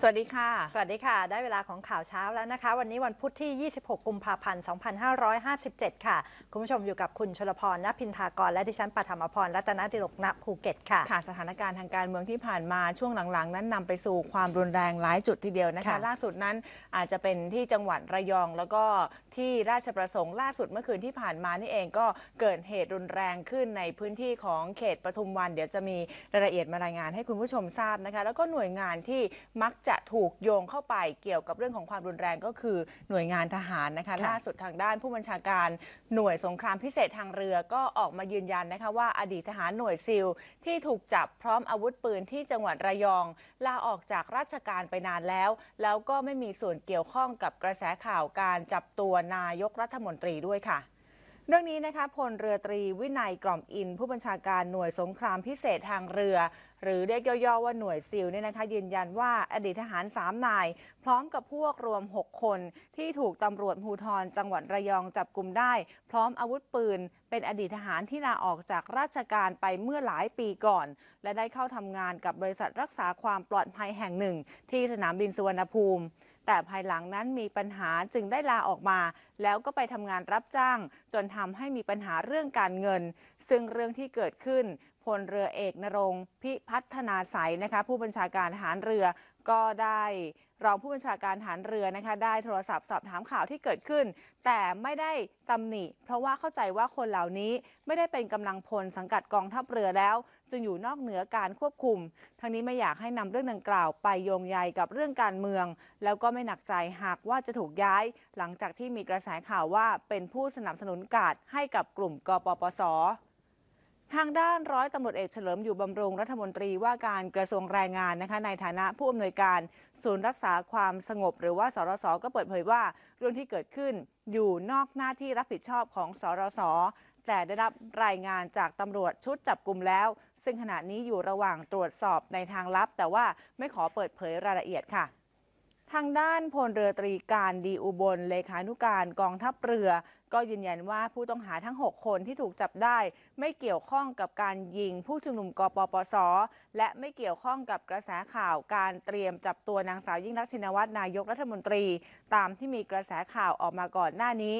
สวัสดีค่ะ สวัสดีค่ะ ได้เวลาของข่าวเช้าแล้วนะคะ วันนี้วันพุธที่ 26 กุมภาพันธ์ 2557 ค่ะ คุณผู้ชมอยู่กับคุณชลพรณพินทากร และดิฉันปฐมพร รัตนดิลกณภูเก็ตค่ะ ค่ะ สถานการณ์ทางการเมืองที่ผ่านมาช่วงหลังๆ นั้นนำไปสู่ความรุนแรงหลายจุดทีเดียวนะคะค่ะล่าสุดนั้นอาจจะเป็นที่จังหวัดระยองแล้วก็ที่ราชประสงค์ล่าสุดเมื่อคืนที่ผ่านมานี่เองก็เกิดเหตุรุนแรงขึ้นในพื้นที่ของเขตปทุมวัน เดี๋ยวจะมีรายละเอียดมารายงานให้คุณผู้ชมทราบนะคะ แล้วก็หน่วยงานที่มักจะถูกโยงเข้าไปเกี่ยวกับเรื่องของความรุนแรงก็คือหน่วยงานทหารนะคะค่ะล่าสุดทางด้านผู้บัญชาการหน่วยสงครามพิเศษทางเรือก็ออกมายืนยันนะคะว่าอดีตทหารหน่วยซิลที่ถูกจับพร้อมอาวุธปืนที่จังหวัดระยอง ลาออกจากราชการไปนานแล้ว แล้วก็ไม่มีส่วนเกี่ยวข้องกับกระแสข่าวการจับตัวนายกรัฐมนตรีด้วยค่ะ เรื่องนี้นะคะพลเรือตรีวินัยกล่อมอิน ผู้บัญชาการหน่วยสงครามพิเศษทางเรือ หรือเรียกย่อๆว่าหน่วยซิลเนี่ยนะคะ ยืนยันว่าอดีตทหาร 3 นาย พร้อมกับพวกรวม 6 คน ที่ถูกตำรวจภูธรจังหวัดระยองจับกลุ่มได้ พร้อมอาวุธปืน เป็นอดีตทหารที่ลาออกจากราชการไปเมื่อหลายปีก่อน และได้เข้าทำงานกับบริษัทรักษาความปลอดภัยแห่งหนึ่ง ที่สนามบินสุวรรณภูมิ แต่ภายหลังนั้นมีปัญหาจึงได้ลาออกมา แล้วก็ไปทำงานรับจ้าง จนทำให้มีปัญหาเรื่องการเงิน ซึ่งเรื่องที่เกิดขึ้นพลเรือเอกนรงพิพัฒนาใสยนะคะผู้บัญชาการทหารเรือก็ได้ รองผู้บัญชาการทหารเรือนะคะ ได้โทรศัพท์สอบถามข่าวที่เกิดขึ้น แต่ไม่ได้ตำหนิ เพราะว่าเข้าใจว่าคนเหล่านี้ไม่ได้เป็นกำลังพลสังกัดกองทัพเรือแล้ว จึงอยู่นอกเหนือการควบคุม ทั้งนี้ไม่อยากให้นำเรื่องดังกล่าวไปโยงใยกับเรื่องการเมือง แล้วก็ไม่หนักใจหากว่าจะถูกย้าย หลังจากที่มีกระแสข่าวว่าเป็นผู้สนับสนุนการให้กับกลุ่มกปปส ทางด้านร้อยตำรวจเอกเฉลิมอยู่บำรุงรัฐมนตรีว่าการกระทรวงแรงงานนะคะในฐานะผู้อำนวยการศูนย์รักษาความสงบ หรือว่าสรสก็เปิดเผยว่า เรื่องที่เกิดขึ้นอยู่นอกหน้าที่รับผิดชอบของสรสแต่ได้รับรายงานจากตำรวจชุดจับกลุ่มแล้ว ซึ่งขณะนี้อยู่ระหว่างตรวจสอบในทางลับ แต่ว่าไม่ขอเปิดเผยรายละเอียดค่ะ ทางด้านพลเรือตรีการดีอุบลเลขานุการกองทัพเรือ ก็ยืนยันว่าผู้ต้องหาทั้ง 6 คนที่ถูกจับได้ ไม่เกี่ยวข้องกับการยิงผู้ชุมนุมกปปส และไม่เกี่ยวข้องกับกระแสข่าวการเตรียมจับตัวนางสาวยิ่งรักชินวัตรนายกรัฐมนตรี ตามที่มีกระแสข่าวออกมาก่อนหน้านี้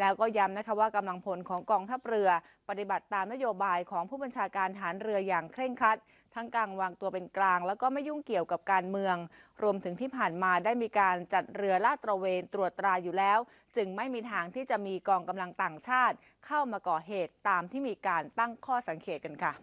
แล้วก็ย้ำนะคะว่ากำลังพลของกองทัพเรือ ปฏิบัติตามนโยบายของผู้บัญชาการฐานเรืออย่างเคร่งครัด ทั้งการวางตัวเป็นกลาง แล้วก็ไม่ยุ่งเกี่ยวกับการเมือง รวมถึงที่ผ่านมาได้มีการจัดเรือลาดตระเวนตรวจตราอยู่แล้ว จึงไม่มีทางที่จะมีกองกำลังต่างชาติ เข้ามาก่อเหตุตามที่มีการตั้งข้อสังเกตกันค่ะ